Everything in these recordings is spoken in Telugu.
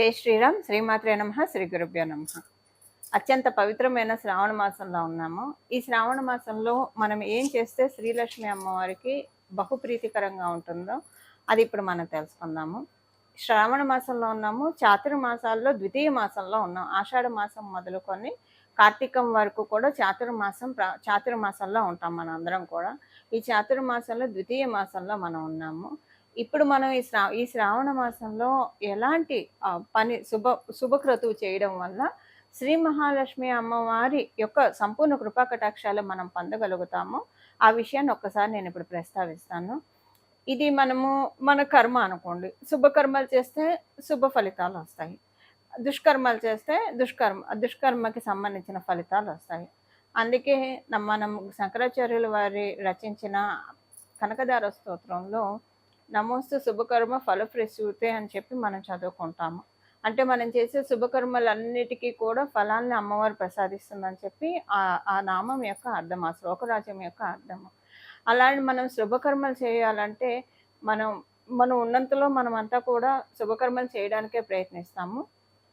జై శ్రీరామ్. శ్రీమాత్రే నమ శ్రీ గురుభ్యో నమ. అత్యంత పవిత్రమైన శ్రావణ మాసంలో ఉన్నాము. ఈ శ్రావణ మాసంలో మనం ఏం చేస్తే శ్రీలక్ష్మి అమ్మవారికి బహుప్రీతికరంగా ఉంటుందో అది ఇప్పుడు మనం తెలుసుకుందాము. శ్రావణ మాసంలో ఉన్నాము. చాతుర్మాసాల్లో ద్వితీయ మాసంలో ఉన్నాం. ఆషాఢ మాసం మొదలుకొని కార్తీకం వరకు కూడా చాతుర్మాసం ప్ర- చాతుర్మాసంలో ఉంటాం మనందరం అందరం కూడా. ఈ చాతుర్మాసంలో ద్వితీయ మాసంలో మనం ఉన్నాము. ఇప్పుడు మనం ఈ శ్రా ఈ శ్రావణ మాసంలో ఎలాంటి పని శుభ శుభక్రతువు చేయడం వల్ల శ్రీ మహాలక్ష్మి అమ్మవారి యొక్క సంపూర్ణ కృపా కటాక్షాలు మనం పొందగలుగుతాము? ఆ విషయాన్ని ఒక్కసారి నేను ఇప్పుడు ప్రస్తావిస్తాను. ఇది మనము మన కర్మ అనుకోండి. శుభకర్మలు చేస్తే శుభ ఫలితాలు వస్తాయి. దుష్కర్మలు చేస్తే దుష్కర్మ దుష్కర్మకి సంబంధించిన ఫలితాలు వస్తాయి. అందుకే మనం శంకరాచార్యుల వారి రచించిన కనకదార స్తోత్రంలో నమోస్తు శుభకర్మ ఫలప్రసూతే అని చెప్పి మనం చదువుకుంటాము. అంటే మనం చేసే శుభకర్మలన్నిటికీ కూడా ఫలాన్ని అమ్మవారు ప్రసాదిస్తుందని చెప్పి ఆ ఆ నామం యొక్క అర్థం ఆ శ్లోకరాజ్యం యొక్క అర్థము. అలాంటి మనం శుభకర్మలు చేయాలంటే మనం మనం ఉన్నంతలో మనం అంతా కూడా శుభకర్మలు చేయడానికే ప్రయత్నిస్తాము.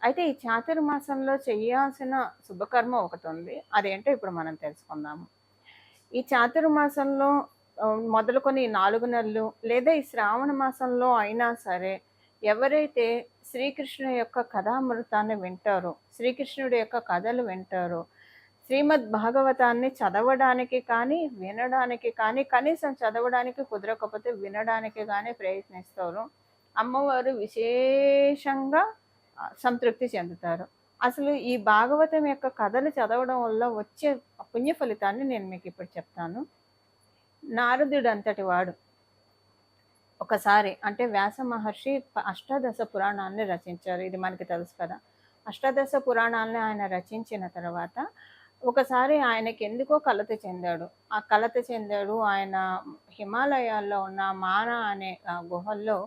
అయితే ఈ చాతుర్మాసంలో చేయాల్సిన శుభకర్మ ఒకటి ఉంది. అదేంటో ఇప్పుడు మనం తెలుసుకుందాము. ఈ చాతుర్మాసంలో మొదలుకొని నాలుగు నెలలు లేదా ఈ శ్రావణ మాసంలో అయినా సరే ఎవరైతే శ్రీకృష్ణుడి యొక్క కథామృతాన్ని వింటారో శ్రీకృష్ణుడి యొక్క కథలు వింటారో శ్రీమద్ భాగవతాన్ని చదవడానికి కానీ వినడానికి కానీ కనీసం చదవడానికి కుదరకపోతే వినడానికి కానీ ప్రయత్నిస్తారు. అమ్మవారు విశేషంగా సంతృప్తి చెందుతారు. అసలు ఈ భాగవతం యొక్క కథలు చదవడం వల్ల వచ్చే పుణ్య ఫలితాన్ని నేను మీకు ఇప్పుడు చెప్తాను. నారదుడు అంతటి వాడు. ఒకసారి అంటే వ్యాస మహర్షి అష్టాదశ పురాణాలని రచించారు. ఇది మనకి తెలుసు కదా. అష్టాదశ పురాణాలని ఆయన రచించిన తర్వాత ఒకసారి ఆయనకి ఎందుకో కలత చెందాడు. ఆ కలత చెందాడు ఆయన హిమాలయాల్లో ఉన్న మాన అనే ఆ, గుహల్లో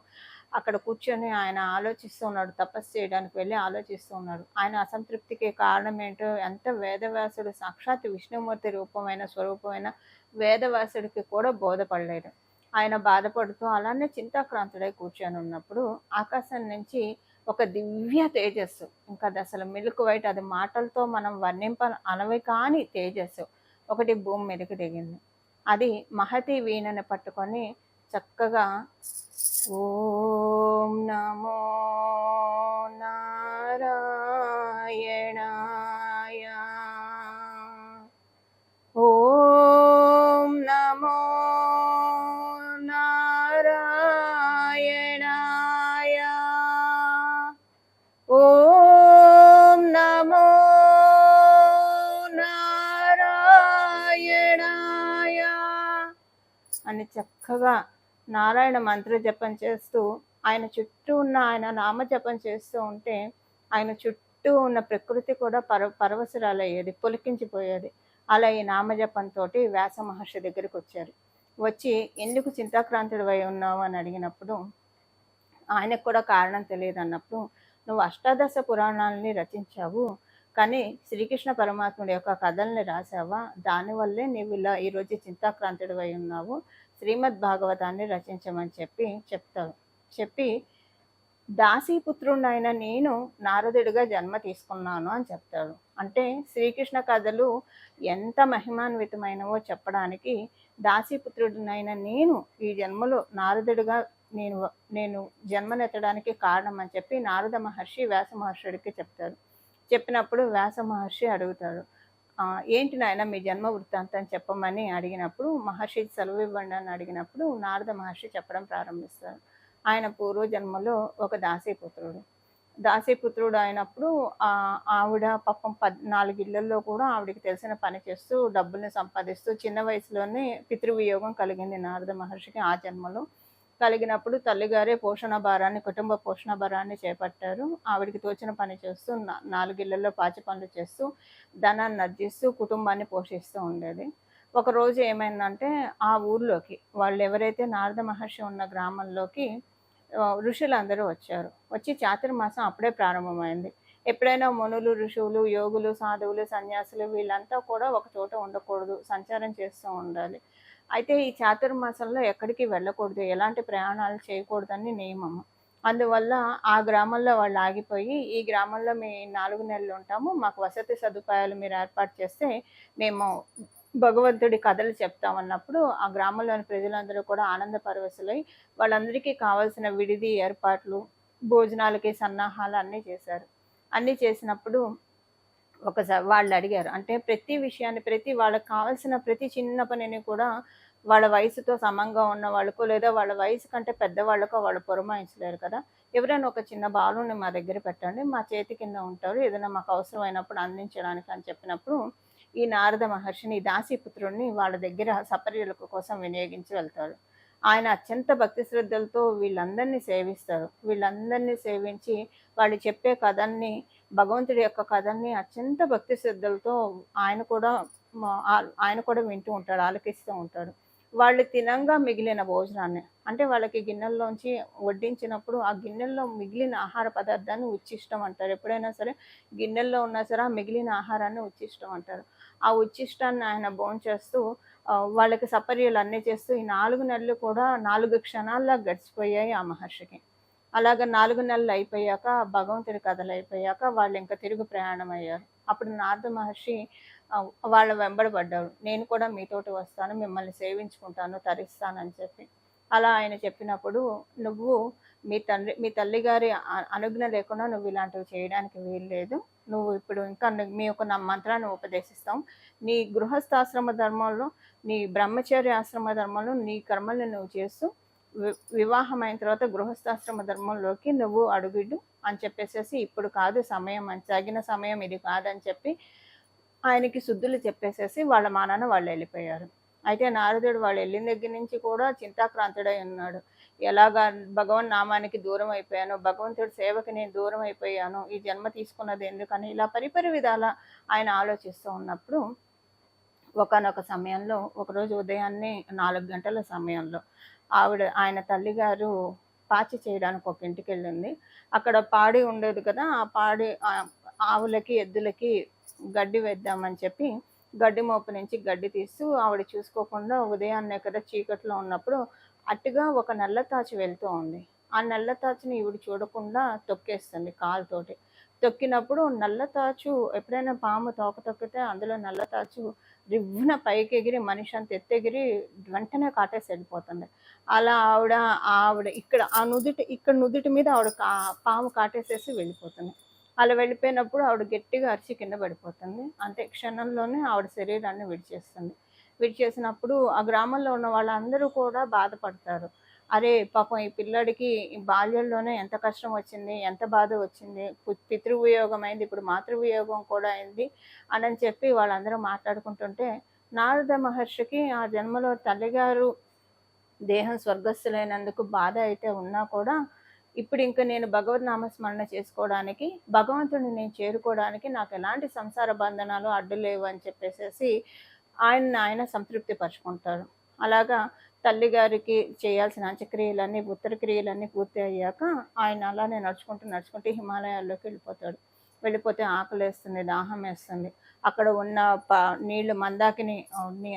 అక్కడ కూర్చొని ఆయన ఆలోచిస్తూ ఉన్నాడు తపస్సు చేయడానికి వెళ్ళి ఆలోచిస్తూ ఉన్నాడు ఆయన అసంతృప్తికి కారణం ఏంటో ఎంత వేదవ్యాసుడు సాక్షాత్ విష్ణుమూర్తి రూపమైన స్వరూపమైన వేదవ్యాసుడికి కూడా బోధపడలేదు ఆయన బాధపడుతూ అలానే చింతాక్రాంతుడై కూర్చొని ఉన్నప్పుడు ఆకాశం నుంచి ఒక దివ్య తేజస్సు ఇంకా అది అసలు మిల్క్ వైట్ అది మాటలతో మనం వర్ణింప అనవి కాని తేజస్సు ఒకటి భూమి మీదకి దిగింది. అది మహతి వీణను పట్టుకొని చక్కగా ఓం నమో నారాయణాయ ఓ చక్కగా నారాయణ మంత్ర జపం చేస్తూ ఆయన చుట్టూ ఉన్న ఆయన నామ జపం చేస్తూ ఉంటే ఆయన చుట్టూ ఉన్న ప్రకృతి కూడా పర పరవశురాలయ్యేది పులికించిపోయేది. అలా ఈ నామజపంతో వ్యాస మహర్షి దగ్గరికి వచ్చారు. వచ్చి ఎందుకు చింతాక్రాంతుడు అయి ఉన్నావు? అని అడిగినప్పుడు ఆయనకు కూడా కారణం తెలియదు అన్నప్పుడు నువ్వు అష్టాదశ పురాణాలని రచించావు కానీ శ్రీకృష్ణ పరమాత్ముడి యొక్క కథల్ని రాసావా దానివల్లే నీవు ఇలా ఈరోజు చింతాక్రాంతుడు అయి ఉన్నావు. శ్రీమద్ భాగవతాన్ని రచించమని చెప్పి చెప్తారు చెప్పి దాసీపుత్రుడైన నేను నారదుడిగా జన్మ తీసుకున్నాను అని చెప్తాడు అంటే శ్రీకృష్ణ కథలు ఎంత మహిమాన్వితమైనవో చెప్పడానికి దాసీపుత్రుడినైన నేను ఈ జన్మలో నారదుడిగా నేను నేను జన్మనెత్తడానికి కారణం అని చెప్పి నారద మహర్షి వ్యాస మహర్షుడికి చెప్తారు. చెప్పినప్పుడు వ్యాస మహర్షి అడుగుతాడు ఏంటి నాయన మీ జన్మ వృత్తాంతం చెప్పమని అడిగినప్పుడు మహర్షి సెలవు ఇవ్వండి అని అడిగినప్పుడు నారద మహర్షి చెప్పడం ప్రారంభిస్తారు. ఆయన పూర్వజన్మలో ఒక దాసీపుత్రుడు. దాసీపుత్రుడు అయినప్పుడు ఆవిడ పాపం పద్ నాలుగు కూడా ఆవిడకి తెలిసిన పని చేస్తూ డబ్బుల్ని సంపాదిస్తూ చిన్న వయసులోనే పితృవియోగం కలిగింది నారద మహర్షికి ఆ జన్మలో. కలిగినప్పుడు తల్లిగారే పోషణ భారాన్ని కుటుంబ పోషణ భారాన్ని చేపట్టారు. ఆవిడికి తోచిన పని చేస్తూ నాలుగిళ్ళలో పాచి పనులు చేస్తూ ధనాన్ని అర్జిస్తూ కుటుంబాన్ని పోషిస్తూ ఉండేది. ఒకరోజు ఏమైందంటే ఆ ఊర్లోకి వాళ్ళు ఎవరైతే నారద మహర్షి ఉన్న గ్రామంలోకి ఋషులందరూ వచ్చారు. వచ్చి చాతుర్మాసం అప్పుడే ప్రారంభమైంది. ఎప్పుడైనా మునులు ఋషువులు యోగులు సాధువులు సన్యాసులు వీళ్ళంతా కూడా ఒక చోట ఉండకూడదు. సంచారం చేస్తూ ఉండాలి. అయితే ఈ చాతుర్మాసంలో ఎక్కడికి వెళ్ళకూడదు. ఎలాంటి ప్రయాణాలు చేయకూడదని నియమము. అందువల్ల ఆ గ్రామంలో వాళ్ళు ఆగిపోయి ఈ గ్రామంలో మీ నాలుగు నెలలు ఉంటాము. మాకు వసతి సదుపాయాలు మీరు ఏర్పాటు చేస్తే మేము భగవంతుడి కథలు చెప్తామన్నప్పుడు ఆ గ్రామంలోని ప్రజలందరూ కూడా ఆనంద పరవశులై వాళ్ళందరికీ కావాల్సిన విడిది ఏర్పాట్లు భోజనాలకి సన్నాహాలు అన్నీ చేశారు. అన్నీ చేసినప్పుడు ఒకసారి వాళ్ళు అడిగారు. అంటే ప్రతి విషయాన్ని ప్రతి వాళ్ళకి కావాల్సిన ప్రతి చిన్న పనిని కూడా వాళ్ళ వయసుతో సమంగా ఉన్న వాళ్ళకో లేదా వాళ్ళ వయసు కంటే పెద్దవాళ్ళకో వాళ్ళు పురమాయించలేరు కదా. ఎవరైనా ఒక చిన్న బాలుని మా దగ్గర పెట్టండి. మా చేతి కింద ఉంటారు. ఏదైనా మాకు అవసరమైనప్పుడు అందించడానికి అని చెప్పినప్పుడు ఈ నారద మహర్షిని ఈ దాసీపుత్రుడిని వాళ్ళ దగ్గర సపర్యులకు కోసం వినియోగించి వెళ్తాడు ఆయన అత్యంత భక్తి శ్రద్ధలతో వీళ్ళందరినీ సేవిస్తారు. వీళ్ళందరినీ సేవించి వాళ్ళు చెప్పే కథల్ని భగవంతుడి యొక్క కథల్ని అత్యంత భక్తి శ్రద్ధలతో ఆయన కూడా ఆయన కూడా వింటూ ఉంటాడు ఆలకిస్తూ ఉంటాడు. వాళ్ళు తినంగా మిగిలిన భోజనాన్ని అంటే వాళ్ళకి గిన్నెల్లోంచి వడ్డించినప్పుడు ఆ గిన్నెల్లో మిగిలిన ఆహార పదార్థాన్ని ఉచ్చిష్టం అంటారు. ఎప్పుడైనా సరే గిన్నెల్లో ఉన్నా సరే ఆ మిగిలిన ఆహారాన్ని ఉచ్చిష్టం అంటారు. ఆ ఉచ్చిష్టాన్ని ఆయన భోంచేస్తూ వాళ్ళకి సపర్యలు అన్నీ చేస్తూ ఈ నాలుగు నెలలు కూడా నాలుగు క్షణాల్లో గడిచిపోయాయి ఆ మహర్షికి. అలాగ నాలుగు నెలలు అయిపోయాక భగవంతుడి కథలు అయిపోయాక వాళ్ళు ఇంకా తిరుగు ప్రయాణం అయ్యారు. అప్పుడు నారద మహర్షి వాళ్ళ వెంబడబడ్డాడు. నేను కూడా మీతోటి వస్తాను మిమ్మల్ని సేవించుకుంటాను తరిస్తానని చెప్పి. అలా ఆయన చెప్పినప్పుడు నువ్వు మీ తండ్రి మీ తల్లిగారి అనుజ్ఞ లేకుండా నువ్వు ఇలాంటివి చేయడానికి వీల్లేదు. నువ్వు ఇప్పుడు ఇంకా మీ యొక్క నా మంత్రాన్ని ఉపదేశిస్తాం. నీ గృహస్థాశ్రమ ధర్మంలో నీ బ్రహ్మచర్య ఆశ్రమ ధర్మంలో నీ కర్మలను నువ్వు చేస్తూ వి- వివాహం అయిన తర్వాత గృహస్థాశ్రమ ధర్మంలోకి నువ్వు అడుగుడు అని చెప్పేసేసి ఇప్పుడు కాదు సమయం అని తగిన సమయం ఇది కాదని చెప్పి ఆయనకి శుద్ధులు చెప్పేసేసి వాళ్ళ మానాన వాళ్ళు వెళ్ళిపోయారు. అయితే నారదుడు వాళ్ళు వెళ్ళిన దగ్గర నుంచి కూడా చింతాక్రాంతుడై ఉన్నాడు. ఎలాగా భగవన్ నామానికి దూరం అయిపోయాను భగవంతుడి సేవకి నేను దూరం అయిపోయాను ఈ జన్మ తీసుకున్నది ఎందుకని ఇలా పరిపరి విధాల ఆయన ఆలోచిస్తూ ఉన్నప్పుడు ఒకనొక సమయంలో ఒకరోజు ఉదయాన్నే నాలుగు గంటల సమయంలో ఆవిడ ఆయన తల్లిగారు పాచి చేయడానికి ఒక ఇంటికి వెళ్ళింది. అక్కడ పాడి ఉండేది కదా ఆ పాడి ఆవులకి ఎద్దులకి గడ్డి వేద్దామని చెప్పి గడ్డి మోపు నుంచి గడ్డి తీస్తూ ఆవిడ చూసుకోకుండా ఉదయాన్నే కదా చీకట్లో ఉన్నప్పుడు అట్టుగా ఒక నల్లతాచి వెళ్తూ ఉంది. ఆ నల్లతాచుని ఈవిడ చూడకుండా తొక్కేస్తుంది కాలుతోటి. తొక్కినప్పుడు నల్లతాచు ఎప్పుడైనా పాము తోక తొక్కితే అందులో నల్లతాచు రివ్వున పైకి ఎగిరి మనిషి అంత ఎత్తెగిరి వెంటనే కాటేసి వెళ్ళిపోతుంది. అలా ఆవిడ ఆవిడ ఇక్కడ ఆ నుదుటి ఇక్కడ నుదుటి మీద ఆవిడ కా పాము కాటేసేసి వెళ్ళిపోతుంది. అలా వెళ్ళిపోయినప్పుడు ఆవిడ గట్టిగా అరిచి కింద పడిపోతుంది. అంతే క్షణంలోనే ఆవిడ శరీరాన్ని విడిచేస్తుంది. విడిచేసినప్పుడు ఆ గ్రామంలో ఉన్న వాళ్ళందరూ కూడా బాధపడతారు. అరే పాపం ఈ పిల్లడికి ఈ బాల్యంలోనే ఎంత కష్టం వచ్చింది ఎంత బాధ వచ్చింది పితృవియోగం అయింది ఇప్పుడు మాతృవియోగం కూడా అయింది అని చెప్పి వాళ్ళందరూ మాట్లాడుకుంటుంటే నారద మహర్షికి ఆ జన్మలో తల్లిగారు దేహం స్వర్గస్థులైనందుకు బాధ అయితే ఉన్నా కూడా ఇప్పుడు ఇంకా నేను భగవద్ నామస్మరణ చేసుకోవడానికి భగవంతుడిని నేను చేరుకోవడానికి నాకు ఎలాంటి సంసార బంధనాలు అడ్డు లేవు అని చెప్పేసేసి ఆయన ఆయన సంతృప్తి పరుచుకుంటారు అలాగా తల్లిగారికి చేయాల్సిన అంత్యక్రియలన్నీ ఉత్తర క్రియలన్నీ పూర్తి అయ్యాక ఆయన అలానే నడుచుకుంటూ నడుచుకుంటూ హిమాలయాల్లోకి వెళ్ళిపోతాడు. వెళ్ళిపోతే ఆకలి వేస్తుంది దాహం వేస్తుంది. అక్కడ ఉన్న ప నీళ్ళు మందాకిని ఆ, నీ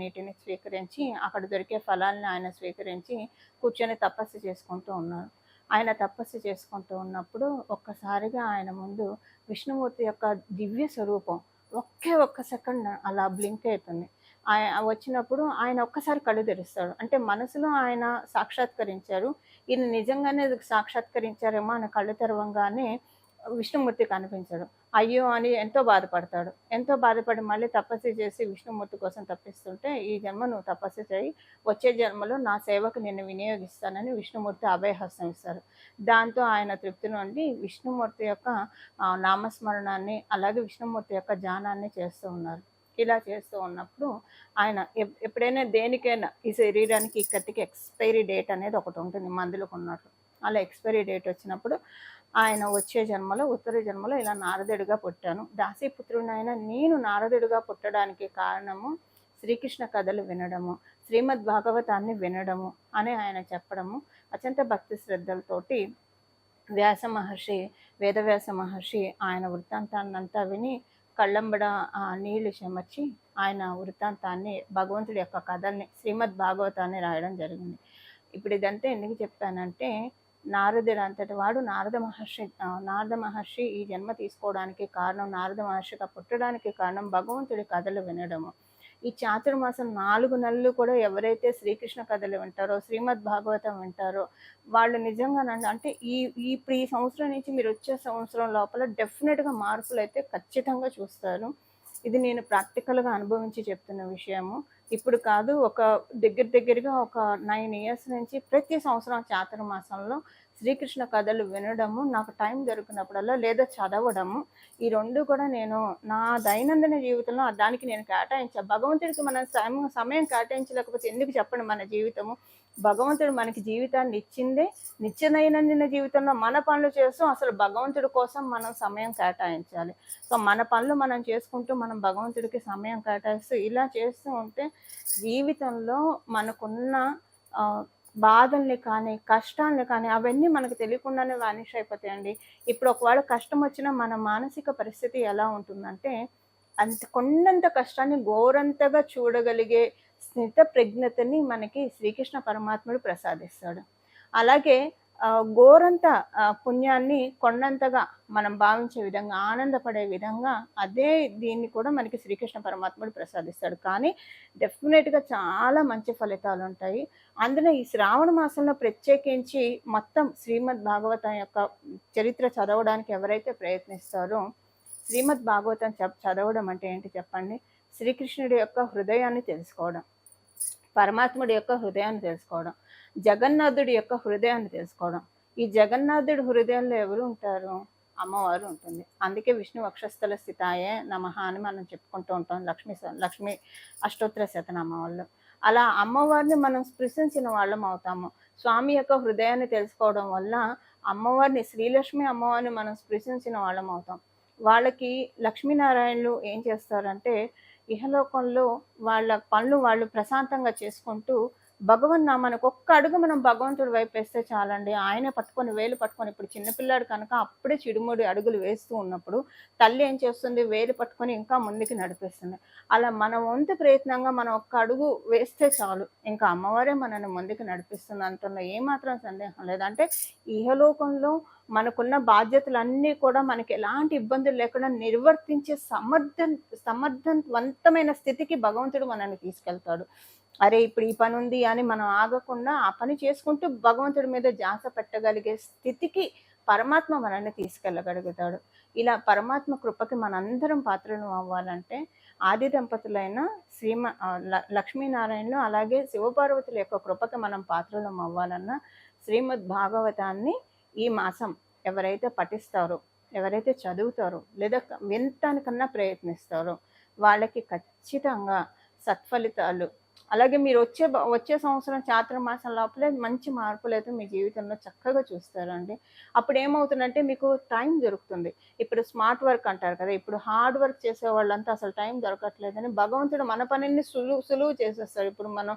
నీటిని స్వీకరించి అక్కడ దొరికే ఫలాల్ని ఆయన స్వీకరించి కూర్చొని తపస్సు చేసుకుంటూ ఉన్నారు. ఆయన తపస్సు చేసుకుంటూ ఉన్నప్పుడు ఒక్కసారిగా ఆయన ముందు విష్ణుమూర్తి యొక్క దివ్య స్వరూపం ఒకే ఒక్క సెకండ్ అలా బ్లింక్ అవుతుంది ఆయన వచ్చినప్పుడు ఆయన ఒక్కసారి కళ్ళు తెరుస్తాడు. అంటే మనసులో ఆయన సాక్షాత్కరించారు. ఈయన నిజంగానే సాక్షాత్కరించారేమో ఆయన కళ్ళు తెరవంగానే విష్ణుమూర్తి కనిపించడు. అయ్యో అని ఎంతో బాధపడతాడు. ఎంతో బాధపడి మళ్ళీ తపస్సు చేసి విష్ణుమూర్తి కోసం తప్పిస్తుంటే ఈ జన్మ నువ్వు తపస్సు చేయి. వచ్చే జన్మలో నా సేవకు నిన్ను వినియోగిస్తానని విష్ణుమూర్తి అభయహస్తం ఇస్తారు. దాంతో ఆయన తృప్తి నుండి విష్ణుమూర్తి యొక్క నామస్మరణాన్ని అలాగే విష్ణుమూర్తి యొక్క ధ్యానాన్ని చేస్తూ ఉన్నారు. ఇలా చేస్తూ ఉన్నప్పుడు ఆయన ఎప్- ఎప్పుడైనా దేనికైనా ఈ శరీరానికి ఇక్కడికి ఎక్స్పైరీ డేట్ అనేది ఒకటి ఉంటుంది. మందులకు ఉన్నట్లు అలా ఎక్స్పైరీ డేట్ వచ్చినప్పుడు ఆయన వచ్చే జన్మలో ఉత్తర జన్మలో ఇలా నారదుడిగా పుట్టాను. దాసీపుత్రుడైన నేను నారదుడిగా పుట్టడానికి కారణము శ్రీకృష్ణ కథలు వినడము శ్రీమద్ భాగవతాన్ని వినడము అని ఆయన చెప్పడము. అత్యంత భక్తి శ్రద్ధలతోటి వ్యాస మహర్షి వేదవ్యాస మహర్షి ఆయన వృత్తాంతాన్నంతా విని కళ్ళంబడ ఆ నీళ్ళు చెమర్చి ఆయన వృత్తాంతాన్ని భగవంతుడి యొక్క కథల్ని శ్రీమద్ భాగవతాన్ని రాయడం జరిగింది. ఇప్పుడు ఇదంతా ఎందుకు చెప్పానంటే నారదుడు అంతటి వాడు నారద మహర్షి నారద మహర్షి ఈ జన్మ తీసుకోవడానికి కారణం నారద మహర్షిగా పుట్టడానికి కారణం భగవంతుడి కథలు వినడము. ఈ చాతుర్మాసం నాలుగు నెలలు కూడా ఎవరైతే శ్రీకృష్ణ కథలు వింటారో శ్రీమద్ భాగవతం వింటారో వాళ్ళు నిజంగా నన్ను అంటే ఈ ఈ ప్రీ ఈ సంవత్సరం నుంచి మీరు వచ్చే సంవత్సరం లోపల డెఫినెట్గా మార్పులు అయితే ఖచ్చితంగా చూస్తారు. ఇది నేను ప్రాక్టికల్గా అనుభవించి చెప్తున్న విషయము. ఇప్పుడు కాదు ఒక దగ్గర దగ్గరగా ఒక నైన్ ఇయర్స్ నుంచి ప్రతి సంవత్సరం చాతుర్మాసంలో శ్రీకృష్ణ కథలు వినడము నాకు టైం దొరికినప్పుడల్లా లేదా చదవడము ఈ రెండు కూడా నేను నా దైనందిన జీవితంలో దానికి నేను కేటాయించా. భగవంతుడికి మనం సమయం సమయం కేటాయించలేకపోతే ఎందుకు చెప్పండి మన జీవితము? భగవంతుడు మనకి జీవితాన్ని ఇచ్చిందే నిత్య దైనందిన జీవితంలో మన పనులు చేస్తూ అసలు భగవంతుడి కోసం మనం సమయం కేటాయించాలి. సో మన పనులు మనం చేసుకుంటూ మనం భగవంతుడికి సమయం కేటాయిస్తూ ఇలా చేస్తూ ఉంటే జీవితంలో మనకున్న బాధల్ని కానీ కష్టాలని కానీ అవన్నీ మనకు తెలియకుండానే వానిష్ అయిపోతాయండి. ఇప్పుడు ఒకవేళ కష్టం వచ్చినా మన మానసిక పరిస్థితి ఎలా ఉంటుందంటే అంత కొండంత కష్టాన్ని ఘోరంతగా చూడగలిగే స్నిత ప్రజ్ఞతని మనకి శ్రీకృష్ణ పరమాత్ముడు ప్రసాదిస్తాడు. అలాగే గోరంత ఘోరంత పుణ్యాన్ని కొండంతగా మనం భావించే విధంగా ఆనందపడే విధంగా అదే దీన్ని కూడా మనకి శ్రీకృష్ణ పరమాత్ముడు ప్రసాదిస్తాడు. కానీ డెఫినెట్గా చాలా మంచి ఫలితాలు ఉంటాయి. అందులో ఈ శ్రావణ మాసంలో ప్రత్యేకించి మొత్తం శ్రీమద్ భాగవతం యొక్క చరిత్ర చదవడానికి ఎవరైతే ప్రయత్నిస్తారో శ్రీమద్ భాగవతం చదవడం అంటే ఏంటి చెప్పండి? శ్రీకృష్ణుడి యొక్క హృదయాన్ని తెలుసుకోవడం పరమాత్ముడి యొక్క హృదయాన్ని తెలుసుకోవడం జగన్నాథుడి యొక్క హృదయాన్ని తెలుసుకోవడం. ఈ జగన్నాథుడి హృదయంలో ఎవరు ఉంటారు? అమ్మవారు ఉంటుంది. అందుకే విష్ణు వక్షస్థల స్థితాయే నమః అని మనం చెప్పుకుంటూ ఉంటాం. లక్ష్మీ లక్ష్మీ అష్టోత్తర శతనామాల్లో అలా అమ్మవారిని మనం స్పృశించిన వాళ్ళం అవుతాము. స్వామి యొక్క హృదయాన్ని తెలుసుకోవడం వల్ల అమ్మవారిని శ్రీలక్ష్మి అమ్మవారిని మనం స్పృశించిన వాళ్ళం అవుతాం. వాళ్ళకి లక్ష్మీనారాయణలు ఏం చేస్తారంటే ఇహలోకంలో వాళ్ళ పనులు వాళ్ళు ప్రశాంతంగా చేసుకుంటూ భగవన్ నామానికి ఒక్క అడుగు మనం భగవంతుడి వైపు వేస్తే చాలండి. ఆయనే పట్టుకొని వేలు పట్టుకొని ఇప్పుడు చిన్నపిల్లాడు కనుక అప్పుడే చిడుముడి అడుగులు వేస్తూ ఉన్నప్పుడు తల్లి ఏం చేస్తుంది? వేలు పట్టుకొని ఇంకా ముందుకు నడిపిస్తుంది. అలా మన వంతు ప్రయత్నంగా మనం ఒక్క అడుగు వేస్తే చాలు. ఇంకా అమ్మవారే మనల్ని ముందుకు నడిపిస్తుంది అంటున్న ఏమాత్రం సందేహం లేదంటే ఇహలోకంలో మనకున్న బాధ్యతలన్నీ కూడా మనకి ఎలాంటి ఇబ్బందులు లేకుండా నిర్వర్తించే సమర్థ సమర్థవంతమైన స్థితికి భగవంతుడు మనల్ని తీసుకెళ్తాడు. అరే ఇప్పుడు ఈ పని ఉంది అని మనం ఆగకుండా ఆ పని చేసుకుంటూ భగవంతుడి మీద జాస పెట్టగలిగే స్థితికి పరమాత్మ మనల్ని తీసుకెళ్ళగలుగుతాడు. ఇలా పరమాత్మ కృపకి మనందరం పాత్రలు అవ్వాలంటే ఆది దంపతులైన శ్రీమ ల- లక్ష్మీనారాయణలు అలాగే శివపార్వతుల యొక్క కృపకి మనం పాత్రలం అవ్వాలన్నా శ్రీమద్ భాగవతాన్ని ఈ మాసం ఎవరైతే పఠిస్తారో ఎవరైతే చదువుతారో లేదా వినటానికన్నా ప్రయత్నిస్తారో వాళ్ళకి ఖచ్చితంగా సత్ఫలితాలు అలాగే మీరు వచ్చే వచ్చే సంవత్సరం చాతుర్మాసం లోపలే మంచి మార్పులు అయితే మీ జీవితంలో చక్కగా చూస్తారండి. అప్పుడు ఏమవుతుందంటే మీకు టైం దొరుకుతుంది. ఇప్పుడు స్మార్ట్ వర్క్ అంటారు కదా ఇప్పుడు హార్డ్ వర్క్ చేసే వాళ్ళంతా అసలు టైం దొరకట్లేదని భగవంతుడు మన పనిని సులువు సులువు చేసేస్తాడు. ఇప్పుడు మనం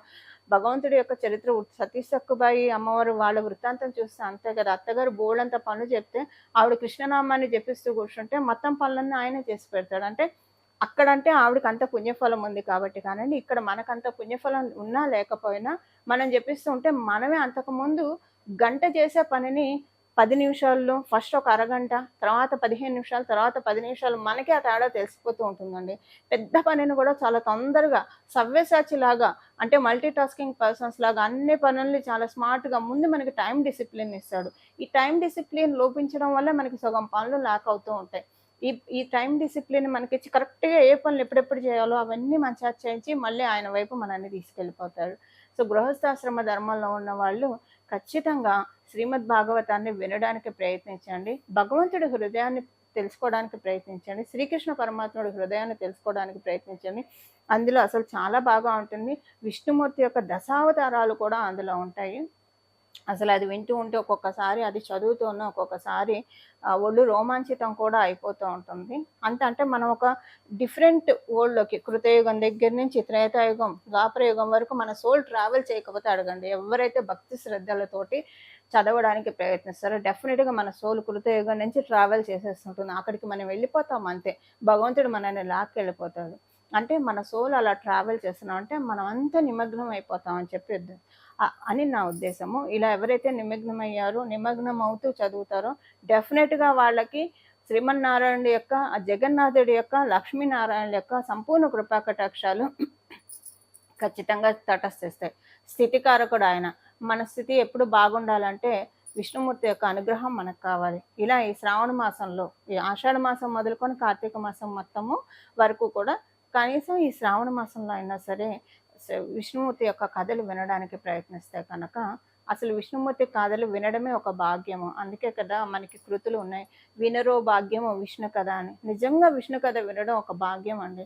భగవంతుడి యొక్క చరిత్ర సతీష్ సక్కుబాయి అమ్మవారు వాళ్ళ వృత్తాంతం చూస్తే అంతే కదా అత్తగారు బోల్డంత పనులు చెప్తే ఆవిడ కృష్ణనామాన్ని జపిస్తూ కూర్చుంటే మొత్తం పనులన్నీ ఆయనే చేసి పెడతాడు. అంటే అక్కడంటే ఆవిడకి అంత పుణ్యఫలం ఉంది కాబట్టి కానండి ఇక్కడ మనకంత పుణ్యఫలం ఉన్నా లేకపోయినా మనం చెప్పిస్తూ ఉంటే మనమే అంతకుముందు గంట చేసే పనిని పది నిమిషాల్లో ఫస్ట్ ఒక అరగంట తర్వాత పదిహేను నిమిషాలు తర్వాత పది నిమిషాలు మనకే ఆ తేడా తెలిసిపోతూ ఉంటుందండి. పెద్ద పనిని కూడా చాలా తొందరగా సవ్యసాచి లాగా అంటే మల్టీ టాస్కింగ్ పర్సన్స్ లాగా అన్ని పనుల్ని చాలా స్మార్ట్గా ముందు మనకి టైం డిసిప్లిన్ ఇస్తాడు. ఈ టైం డిసిప్లిన్ లోపించడం వల్ల మనకి సగం పనులు లాక్ అవుతూ ఉంటాయి. ఈ ఈ టైం డిసిప్లిన్ మనకి కరెక్ట్గా ఏ పనులు ఎప్పుడెప్పుడు చేయాలో అవన్నీ మన చేత చేయించి మళ్ళీ ఆయన వైపు మనల్ని తీసుకెళ్ళిపోతాడు. సో గృహస్థాశ్రమ ధర్మంలో ఉన్న వాళ్ళు ఖచ్చితంగా శ్రీమద్ భాగవతాన్ని వినడానికి ప్రయత్నించండి. భగవంతుడి హృదయాన్ని తెలుసుకోవడానికి ప్రయత్నించండి. శ్రీకృష్ణ పరమాత్ముడి హృదయాన్ని తెలుసుకోవడానికి ప్రయత్నించండి. అందులో అసలు చాలా బాగా ఉంటుంది. విష్ణుమూర్తి యొక్క దశావతారాలు కూడా అందులో ఉంటాయి. అసలు అది వింటూ ఉంటే ఒక్కొక్కసారి అది చదువుతూనే ఒక్కొక్కసారి ఒళ్ళు రోమాంచితం కూడా అయిపోతూ ఉంటుంది. అంత అంటే మనం ఒక డిఫరెంట్ వరల్డ్లోకి కృతయుగం దగ్గర నుంచి త్రేతాయుగం ద్వాపరయుగం వరకు మన సోల్ ట్రావెల్ చేయకపోతే అడగండి. ఎవరైతే భక్తి శ్రద్ధలతోటి చదవడానికి ప్రయత్నిస్తారో డెఫినెట్గా మన సోల్ కృతయుగం నుంచి ట్రావెల్ చేసేస్తుంటుంది. అక్కడికి మనం వెళ్ళిపోతాం అంతే. భగవంతుడు మనల్ని లాక్కెళ్ళిపోతాడు. అంటే మన సోల్ అలా ట్రావెల్ చేస్తున్నాం అంటే మనం అంతా నిమగ్నం అయిపోతాం అని చెప్పి అని నా ఉద్దేశము. ఇలా ఎవరైతే నిమగ్నం అయ్యారో నిమగ్నం అవుతూ చదువుతారో డెఫినెట్గా వాళ్ళకి శ్రీమన్నారాయణుడి యొక్క ఆ జగన్నాథుడి యొక్క లక్ష్మీనారాయణ యొక్క సంపూర్ణ కృపాకటాక్షాలు ఖచ్చితంగా తటస్థిస్తాయి. స్థితికారకుడు ఆయన. మన స్థితి ఎప్పుడు బాగుండాలంటే విష్ణుమూర్తి యొక్క అనుగ్రహం మనకు కావాలి. ఇలా ఈ శ్రావణ మాసంలో ఈ ఆషాఢ మాసం మొదలుకొని కార్తీక మాసం మొత్తము వరకు కూడా కనీసం ఈ శ్రావణ మాసంలో అయినా సరే విష్ణుమూర్తి యొక్క కథలు వినడానికి ప్రయత్నిస్తే కనుక అసలు విష్ణుమూర్తి కథలు వినడమే ఒక భాగ్యము. అందుకే కదా మనకి కృతులు ఉన్నాయి. వినరో భాగ్యము విష్ణు కథ అని. నిజంగా విష్ణు కథ వినడం ఒక భాగ్యం అండి.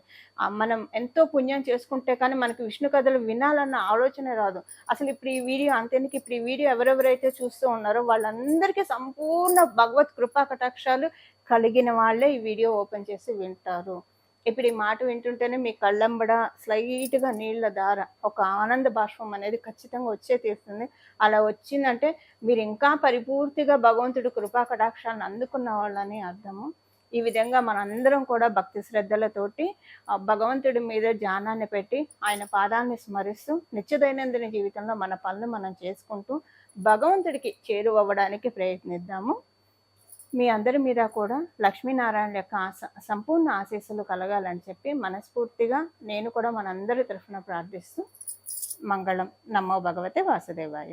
మనం ఎంతో పుణ్యం చేసుకుంటే కానీ మనకి విష్ణు కథలు వినాలన్న ఆలోచన రాదు. అసలు ఇప్పుడు ఈ వీడియో అంతేందుకు? ఇప్పుడు ఈ వీడియో ఎవరెవరైతే చూస్తూ ఉన్నారో వాళ్ళందరికీ సంపూర్ణ భగవత్ కృపా కటాక్షాలు కలిగిన వాళ్ళే ఈ వీడియో ఓపెన్ చేసి వింటారు. ఇప్పుడు ఈ మాట వింటుంటేనే మీ కళ్ళంబడ స్లైట్గా నీళ్ళ ధార ఒక ఆనంద బాష్పం అనేది ఖచ్చితంగా వచ్చే తీస్తుంది. అలా వచ్చిందంటే మీరు ఇంకా పరిపూర్తిగా భగవంతుడి కృపా కటాక్షాలను అందుకున్న వాళ్ళని అర్థము. ఈ విధంగా మనందరం కూడా భక్తి శ్రద్ధలతోటి ఆ భగవంతుడి మీద ధ్యానాన్ని పెట్టి ఆయన పాదాన్ని స్మరిస్తూ నిత్య దైనందిన జీవితంలో మన పనులు మనం చేసుకుంటూ భగవంతుడికి చేరువవ్వడానికి ప్రయత్నిద్దాము. మీ అందరి మీద కూడా లక్ష్మీనారాయణ యొక్క ఆశ సంపూర్ణ ఆశీస్సులు కలగాలని చెప్పి మనస్ఫూర్తిగా నేను కూడా మనందరి తరఫున ప్రార్థిస్తూ మంగళం. నమో భగవతే వాసుదేవాయ.